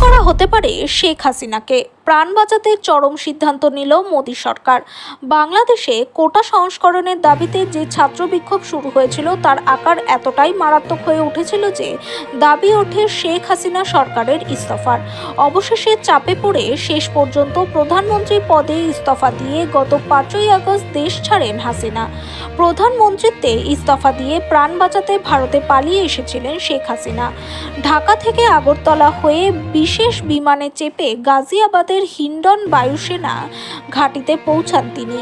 Oh. করা হতে পারে শেখ হাসিনাকে। প্রাণ বাঁচাতে চরম সিদ্ধান্ত নিল মোদী সরকার। বাংলাদেশে কোটা সংস্করণের দাবিতে যে ছাত্র বিক্ষোভ শুরু হয়েছিল, তার আকার এতটাই মারাত্মক হয়ে উঠেছিল যে দাবি ওঠে শেখ হাসিনা সরকারের ইস্তফার। অবশেষে চাপে পড়ে শেষ পর্যন্ত প্রধানমন্ত্রী পদে ইস্তফা দিয়ে গত পাঁচই আগস্ট দেশ ছাড়েন হাসিনা। প্রধানমন্ত্রীত্বে ইস্তফা দিয়ে প্রাণ বাঁচাতে ভারতে পালিয়ে এসেছিলেন শেখ হাসিনা। ঢাকা থেকে আগরতলা হয়ে বিশেষ বিমানে চেপে গাজিয়াবাদের হিন্ডন বায়ুসেনা ঘাঁটিতে পৌঁছান তিনি।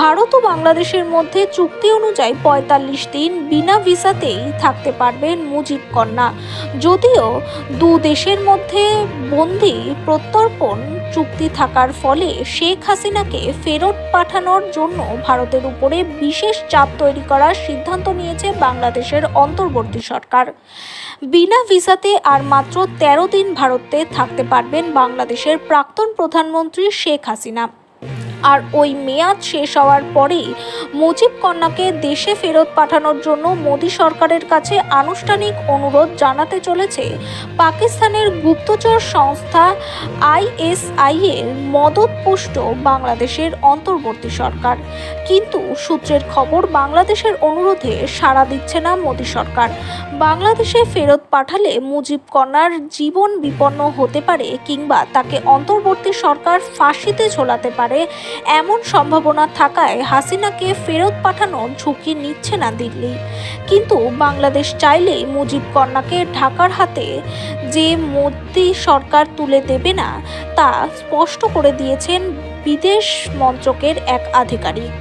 ভারত ও বাংলাদেশের মধ্যে চুক্তি অনুযায়ী পঁয়তাল্লিশ দিন বিনা ভিসাতেই থাকতে পারবেন মুজিব কন্যা। যদিও দু দেশের মধ্যে বন্দি প্রত্যর্পণ চুক্তি থাকার ফলে শেখ হাসিনাকে ফেরত পাঠানোর জন্য ভারতের উপরে বিশেষ চাপ তৈরি করার সিদ্ধান্ত নিয়েছে বাংলাদেশের অন্তর্বর্তী সরকার। বিনা ভিসাতে আর মাত্র তেরো দিন ভারতে থাকতে পারবেন বাংলাদেশের প্রাক্তন প্রধানমন্ত্রী শেখ হাসিনা। আর ওই মেয়াদ শেষ হওয়ার পরেই মুজিব কন্যাকে দেশে ফেরত পাঠানোর জন্য মোদী সরকারের কাছে আনুষ্ঠানিক অনুরোধ জানাতে চলেছে। পাকিস্তানের গুপ্তচর সংস্থা আইএসআই এর মদতপুষ্ট বাংলাদেশের অন্তর্বর্তী সরকার। কিন্তু সূত্রের খবর, বাংলাদেশের অনুরোধে সাড়া দিচ্ছে না মোদী সরকার। বাংলাদেশে ফেরত পাঠালে মুজিব কন্যার জীবন বিপন্ন হতে পারে কিংবা তাকে অন্তর্বর্তী সরকার ফাঁসিতে ঝোলাতে পারে এমন সম্ভাবনা থাকায় হাসিনাকে ফেরত পাঠানোর ঝুঁকি নিচ্ছে না দিল্লি। কিন্তু বাংলাদেশ চাইলেই মুজিব কন্যাকে ঢাকার হাতে যে মোদি সরকার তুলে দেবে না, তা স্পষ্ট করে দিয়েছেন বিদেশ মন্ত্রকের এক আধিকারিক।